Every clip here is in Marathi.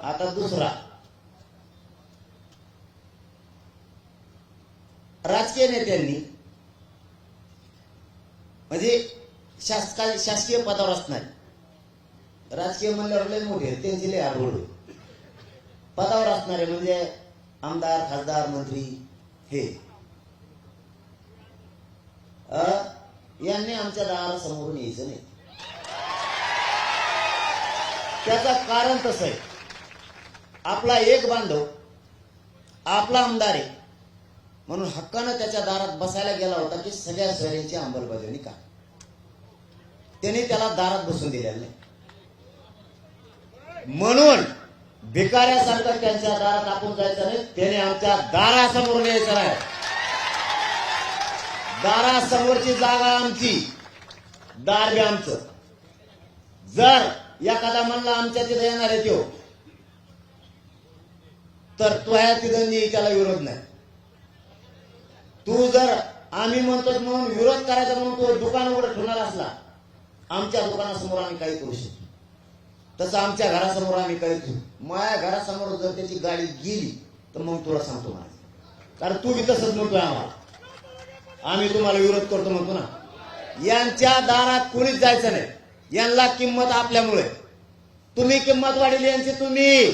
आता दुसरा. राजकीय नेत्यांनी म्हणजे शासका शासकीय पदावर असणार. राजकीय म्हणल्यावर लय मोठे त्यांची लय आढळ पदावर असणारे म्हणजे आमदार खासदार मंत्री हे. यांनी आमच्या दारासमोरून यायचं नाही. त्याचं कारण तसं आहे. आपला एक बांधव आपला आमदार आहे. म्हणून हक्कानं त्याच्या दारात बसायला गेला होता की सगळ्या सोयऱ्यांची अंमलबजावणी का त्याने त्याला दारात बसून दिलेलं नाही. म्हणून भिकाऱ्यासारखं त्यांच्या दारात आपण जायचं नाही त्याने आमच्या दारासमोर यायचं नाही. दारासमोरची जागा आमची दार बी आमचं. जर एखादा म्हणला आमच्या तिथे येणार आहे तो तर तो तिथं नाही त्याला विरोध नाही. तू जर आम्ही म्हणतो म्हणून विरोध करायचा म्हणून तो दुकान उघडं ठेवणार असला आमच्या दुकानासमोर आम्ही काही करू शकतो तसं आमच्या घरासमोर आम्ही काही करू माझ्या घरासमोर जर त्याची गाडी गेली तर मग तुला सांगतो मला कारण तू बी तसंच म्हणतोय आम्हाला. आम्ही तुम्हाला विरोध करतो म्हणतो ना. यांच्या दारात कुणीच जायचं नाही. यांना किंमत आपल्यामुळे. तुम्ही किंमत वाढली यांची तुम्ही.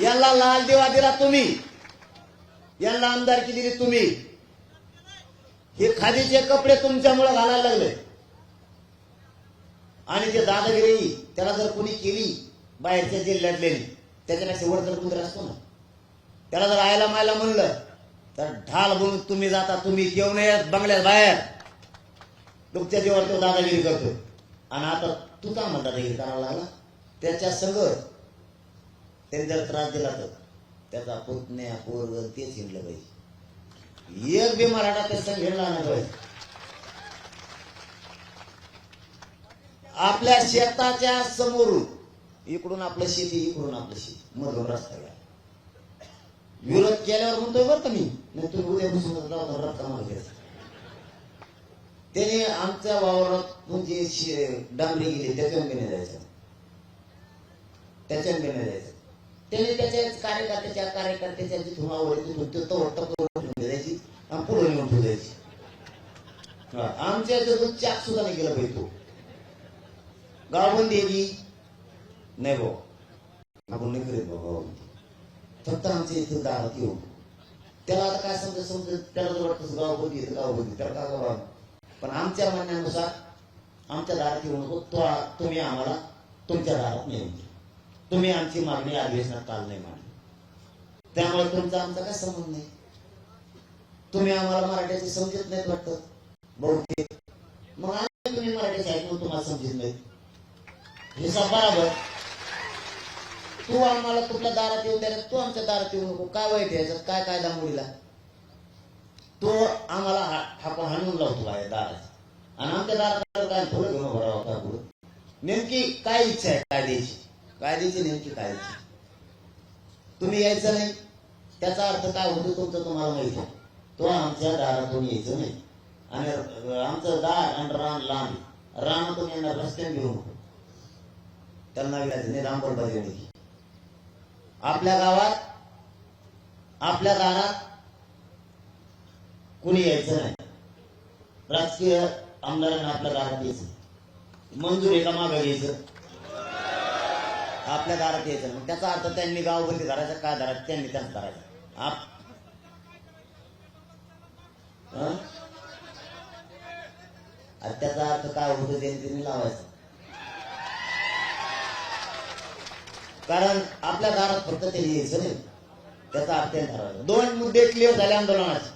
यांना लाल दिवा दिला तुम्ही. यांना आमदारकी दिली तुम्ही. हे खादीचे कपडे तुमच्यामुळे घालायला लागले. आणि जे दादागिरी त्याला जर कोणी केली बाहेरच्या जिल्ह्यातले त्याच्यापेक्षा वर जर कुत्र असतो ना. त्याला जर आयला मायला म्हणलं तर ढाल बनून तुम्ही जाता तुम्ही येऊ नये बंगल्यात बाहेर. तुमच्या जीवावर तो दादागिरी करतो आणि आता तू का म्हणता दादागिरी करायला लागला? त्याच्या संग त्याने जर त्रास दिला तर त्याचा पुतण्या पोरग तेच हिंडलं पाहिजे. एक बी मराठा त्या संग हिंडला पाहिजे. आपल्या शेताच्या समोरून इकडून आपलं शेती इकडून आपलं शेती. मधून रस्ता घ्या विरोध केल्यावर म्हणतोय बरं का मी. नाही तुम्ही उद्या बसून रस्ता मला घ्यायचा. त्याने आमच्या वावरात म्हणजे शे- डांबरी गेली त्याच्या घेणे जायचं. त्याच्या घेणे जायचं. त्याने त्याच्या कार्यकर्त्याच्या कार्यकर्त्याच्या जिथून आवड तिथून ते तो ठेवून द्यायची आणि पुढे नेऊन ठेवू द्यायची आमच्या इथं चाक सुद्धा नाही गेला पाहिजे तो. गावबंदी आहे नाही भाऊ. आपण नाही करीत बाबा फक्त आमच्या इथे दारात येऊ त्याला आता काय समजा समजा त्याला जर वाटतं गावबंदी येतं गावबंदी त्याला काय करावं? पण आमच्या म्हणण्यानुसार आमच्या दारात येऊ नको तो तुम्ही आम्हाला तुमच्या दारात नेऊन तुम्ही आमची मागणी अधिवेशनात काल नाही मांडली. त्यामुळे तुमचा आमचा काय संबंध नाही? तुम्ही आम्हाला मराठ्याची समजत नाहीत वाटत. बहुतेक मग आम्ही तुम्ही मराठी साहेब म्हणून तुम्हाला समजत नाही हे बराबर. तू आम्हाला कुठल्या दारात येऊ द्यायला तू आमच्या दारात येऊ नको. काय वाईट आहे याच्यात? काय कायदा मुलीला? तो आम्हाला हा- हाणून लावतो बाहेर दारात. आणि आमच्या दारात काय थोडं घेऊन भरावा का पुढं? नेमकी काय इच्छा आहे? कायद्याची कायद्याची नेमकी काय तुम्ही यायचं नाही. त्याचा अर्थ काय होतो तुमचं तुम्हाला माहिती आहे. तो आमच्या दारातून यायचं नाही. आणि आमचं दार आणि रान लांब रानातून येणार रस्त्याने घेऊन. नको त्यांना विचारायचं नाही रामबोलबाजी आपल्या गावात आपल्या दारात कुणी यायचं नाही. राजकीय आमदारांना आपल्या दारात यायचं मंजूर एका मागे घ्यायचं आपल्या दारात यायचं मग त्याचा अर्थ त्यांनी गावबंदी करायचा काय दारात त्यांनी त्याच करायचं आप आणि त्याचा अर्थ काय होतो त्यांनी त्यांनी लावायचं. कारण आपल्या दारात फक्त ते यायचं नाही. त्याचा अर्थ आहे ठरवायचा दोन मुद्दे क्लिअर झाले आंदोलनाचे.